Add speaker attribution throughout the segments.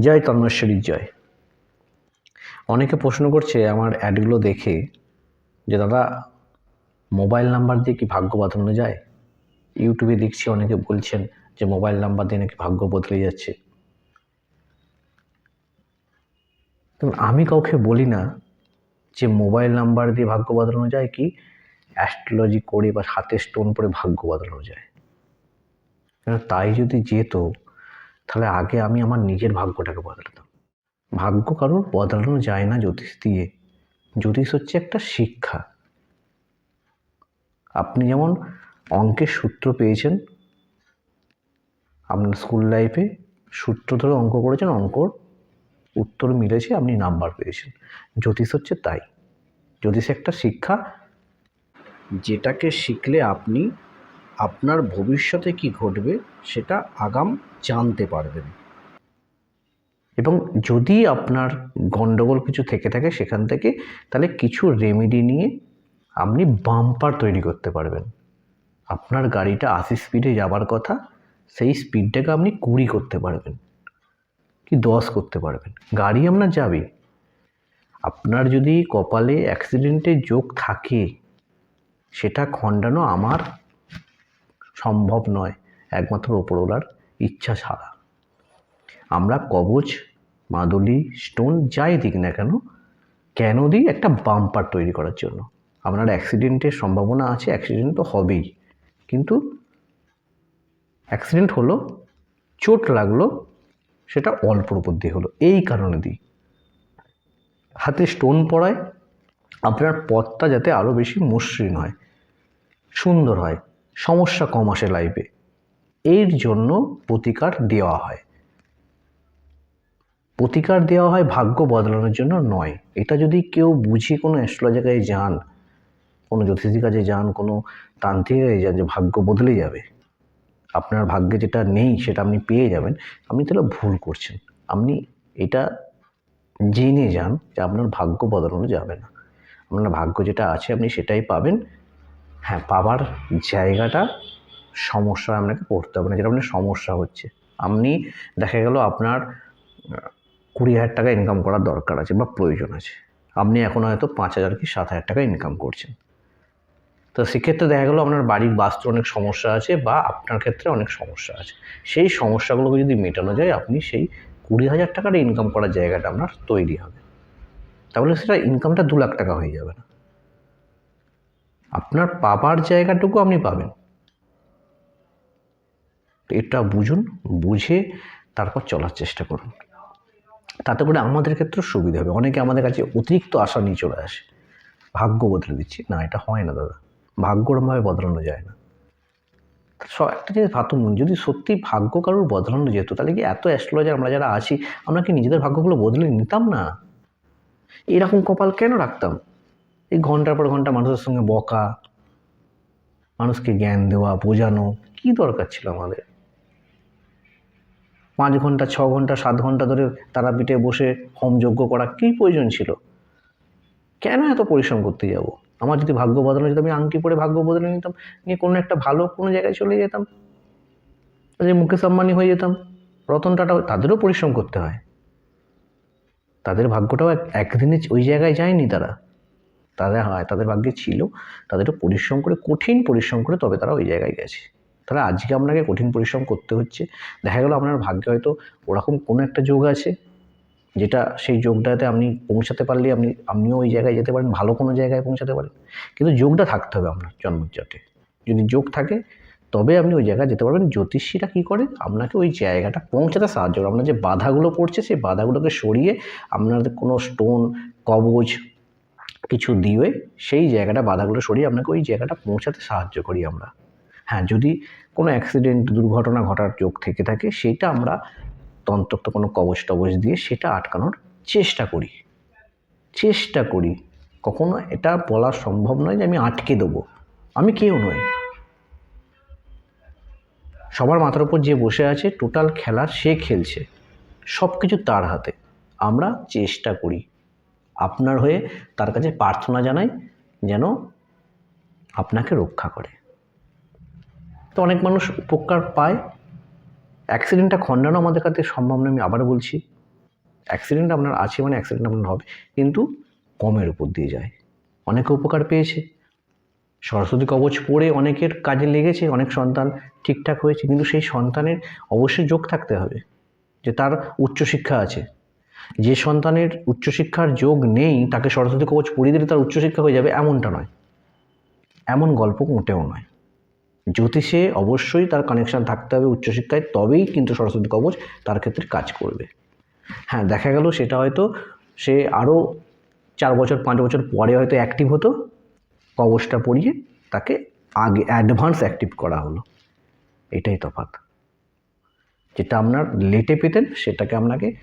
Speaker 1: জয় তন্মেশ্বরীর জয়। অনেকে প্রশ্ন করছে আমার অ্যাডগুলো দেখে যে, দাদা, মোবাইল নাম্বার দিয়ে কি ভাগ্য বদলানো যায়? ইউটিউবে দেখছি অনেকে বলছেন যে, মোবাইল নাম্বার দিয়ে নাকি ভাগ্য বদলে যাচ্ছে। আমি কাউকে বলি না যে, মোবাইল নাম্বার দিয়ে ভাগ্য বদলানো যায় কি? অ্যাস্ট্রোলজি করে বা হাতে স্টোন পরে ভাগ্য বদলানো যায়। কেন, তাই যদি যেত তাহলে আগে আমি আমার নিজের ভাগ্যটাকে বদলাতাম। ভাগ্য কারোর বদলানো যায় না জ্যোতিষ দিয়ে। জ্যোতিষ হচ্ছে একটা শিক্ষা। আপনি যেমন অঙ্কের সূত্র পেয়েছেন, আপনার স্কুল লাইফে সূত্র ধরে অঙ্ক করেছেন, অঙ্কর উত্তর মিলেছে, আপনি নাম্বার পেয়েছেন। জ্যোতিষ হচ্ছে তাই। জ্যোতিষ একটা শিক্ষা, যেটাকে শিখলে আপনি আপনার ভবিষ্যতে কি ঘটবে সেটা আগাম জানতে পারবেন। এবং যদি আপনার গণ্ডগোল কিছু থেকে থাকে সেখান থেকে, তাহলে কিছু রেমেডি নিয়ে আপনি বাম্পার তৈরি করতে পারবেন। আপনার গাড়িটা আশি স্পিডে যাবার কথা, সেই স্পিডটাকে আপনি কুড়ি করতে পারবেন কি দশ করতে পারবেন। গাড়ি আপনার যাবে। আপনার যদি কপালে অ্যাক্সিডেন্টের যোগ থাকে, সেটা খণ্ডানো আমার সম্ভব নয়, একমাত্র ওপরওয়ালার ইচ্ছা ছাড়া। আমরা কবচ, মাদুলি স্টোন যাই দিক না কেন কেন দিই একটা বাম্পার তৈরি করার জন্য? আপনার অ্যাক্সিডেন্টের সম্ভাবনা আছে অ্যাক্সিডেন্ট তো হবেই। কিন্তু অ্যাক্সিডেন্ট হলো, চোট লাগল, সেটা অল্পর উপর দিয়ে হলো। এই কারণে দিই। হাতে স্টোন পড়ায় আপনার পথটা যাতে আরও বেশি মসৃণ হয়, সুন্দর হয়। সমস্যা কম আসে লাইফে এর জন্য প্রতিকার দেওয়া হয়। প্রতিকার দেওয়া হয় ভাগ্য বদলানোর জন্য নয়। এটা যদি কেউ বুঝে কোনো অ্যাস্ট্রোলজারে যান, কোনো জ্যোতিষীর কাছে যান, কোনো তান্ত্রিকের কাছে যান যে ভাগ্য বদলে যাবে, আপনার ভাগ্যে যেটা নেই সেটা আপনি পেয়ে যাবেন, আপনি তাহলে ভুল করছেন। আপনি এটা জেনে যান যে আপনার ভাগ্য বদলানো যাবে না। আপনার ভাগ্য যেটা আছে আপনি সেটাই পাবেন। হ্যাঁ পাবার জায়গাটা সমস্যা আপনাকে পড়তে হবে না, যেটা আপনার সমস্যা হচ্ছে। আপনি দেখা গেল আপনার কুড়ি হাজার টাকা ইনকাম করার দরকার আছে বা প্রয়োজন আছে। আপনি এখন হয়তো পাঁচ হাজার কি সাত হাজার টাকা ইনকাম করছেন। তো সেক্ষেত্রে দেখা গেলো আপনার বাড়ির বাস্তু অনেক সমস্যা আছে বা আপনার ক্ষেত্রে অনেক সমস্যা আছে। সেই সমস্যাগুলোকে যদি মেটানো যায়, আপনি সেই কুড়ি হাজার টাকার ইনকাম করার জায়গাটা আপনার তৈরি হবে। তাহলে সেটা ইনকামটা দু লাখ টাকা হয়ে যাবে না। আপনার পাবার জায়গাটুকু আপনি পাবেন। এটা বুঝুন, বুঝে তারপর চলার চেষ্টা করুন। তাতে করে আমাদের ক্ষেত্রে সুবিধা হবে। অনেকে আমাদের কাছে অতিরিক্ত আশা নিয়ে চলে আসে। ভাগ্য বদলে দিচ্ছি। না, এটা হয় না দাদা। ভাগ্য ওরমভাবে বদলানো যায় না। সব একটা জিনিস ভাবুন যদি সত্যি ভাগ্য কারোর বদলানো যেত, তাহলে কি এত অ্যাস্ট্রোলজার আমরা যারা আছি, আমরা কি নিজেদের ভাগ্যগুলো বদলে নিতাম না? এরকম কপাল কেন রাখতাম? এই ঘণ্টার পর ঘণ্টা মানুষের সঙ্গে বকা, মানুষকে জ্ঞান দেওয়া, বোঝানো, কি দরকার ছিল আমাদের? পাঁচ ঘণ্টা, ছ ঘণ্টা, সাত ঘণ্টা ধরে তারাপীঠে বসে হোমযজ্ঞ করা কী প্রয়োজন ছিল? কেন এত পরিশ্রম করতে যাব? আমার যদি ভাগ্য বদলানো যেত আমি আংটি পরে ভাগ্য বদলে নিতাম, নিয়ে কোনো একটা ভালো কোনো জায়গায় চলে যেতাম যে মুকেশ আম্বানি হয়ে যেতাম। রতন টাটা, তাদেরও পরিশ্রম করতে হয়। তাদের ভাগ্যটাও এক- একদিনে ওই জায়গায় যায়নি তারা। তাদের হয়, তাদের ভাগ্যে ছিল তাদেরও পরিশ্রম করে, কঠিন পরিশ্রম করে তবে তারা ওই জায়গায় গেছে। তাহলে আজকে আপনাকে কঠিন পরিশ্রম করতে হচ্ছে। দেখা গেল আপনার ভাগ্যে হয়তো ওরকম কোনো একটা যোগ আছে, যেটা সেই যোগটাতে আপনি পৌঁছাতে পারলে আপনি, আপনিও ওই জায়গায় যেতে পারেন, ভালো কোনো জায়গায় পৌঁছাতে পারেন। কিন্তু যোগটা থাকতে হবে আপনার জন্মচটে যদি যোগ থাকে, তবে আপনি ওই জায়গায় যেতে পারবেন। জ্যোতিষীরা কী করে? আপনাকে ওই জায়গাটা পৌঁছাতে সাহায্য করে। আপনার যে বাধাগুলো পড়ছে, সেই বাধাগুলোকে সরিয়ে আপনাদের কোনো স্টোন কবচ কিছু দিয়ে সেই জায়গাটা বাধাগুলো সরিয়ে আপনাকে ওই জায়গাটা পৌঁছাতে সাহায্য করি আমরা। হ্যাঁ যদি কোনো অ্যাক্সিডেন্ট দুর্ঘটনা ঘটার যোগ থেকে থাকে, সেটা আমরা তন্ত্রক্ত কোনো কবচ টবচ দিয়ে সেটা আটকানোর চেষ্টা করি। চেষ্টা করি। কখনো এটা বলা সম্ভব নয় যে আমি আটকে দেবো। আমি কেউ নই। সবার মাথার উপর যে বসে আছে টোটাল খেলা সে খেলছে। সব কিছু তার হাতে। আমরা চেষ্টা করি। আপনার হয়ে তার কাছে প্রার্থনা জানাই যেন আপনাকে রক্ষা করে। তো অনেক মানুষ উপকার পায়। অ্যাক্সিডেন্টটা খণ্ডানো আমাদের কাছে সম্ভব নয়, আমি আবারও বলছি। অ্যাক্সিডেন্ট আপনার আছে মানে অ্যাক্সিডেন্ট আপনার হবে, কিন্তু কমের উপর দিয়ে যায়। অনেকে উপকার পেয়েছে। সরস্বতী কবচ পড়ে অনেকের কাজে লেগেছে, অনেক সন্তান ঠিকঠাক হয়েছে, কিন্তু সেই সন্তানের অবশ্যই যোগ থাকতে হবে যে তার উচ্চশিক্ষা আছে। যে সন্তানের উচ্চশিক্ষার যোগ নেই, তাকে সরস্বতী কবচ পড়িয়ে দিলে তার উচ্চশিক্ষা হয়ে যাবে এমনটা নয়। এমন গল্প মোটেও নয়। জ্যোতিষে অবশ্যই তার কানেকশান থাকতে হবে উচ্চশিক্ষায়, তবেই কিন্তু সরস্বতী কবচ তার ক্ষেত্রে কাজ করবে। হ্যাঁ দেখা গেল সেটা হয়তো সে আরও চার বছর, পাঁচ বছর পরে হয়তো অ্যাক্টিভ হতো, কবচটা পড়িয়ে তাকে আগে অ্যাডভান্স অ্যাক্টিভ করা হলো। এটাই তফাৎ। যেটা আপনার লেটে পেতেন, সেটাকে আপনাকে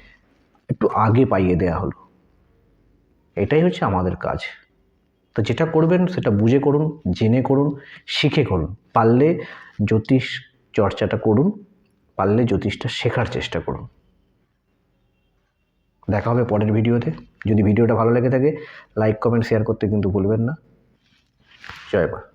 Speaker 1: একটু আগে পাইয়ে দেওয়া হলো। এটাই হচ্ছে আমাদের কাজ। তো যেটা করবেন সেটা বুঝে করুন, জেনে করুন, শিখে করুন। পারলে জ্যোতিষ চর্চাটা করুন, পারলে জ্যোতিষটা শেখার চেষ্টা করুন। দেখা হবে পরের ভিডিওতে। যদি ভিডিওটা ভালো লেগে থাকে লাইক কমেন্ট শেয়ার করতে কিন্তু ভুলবেন না। জয় মা।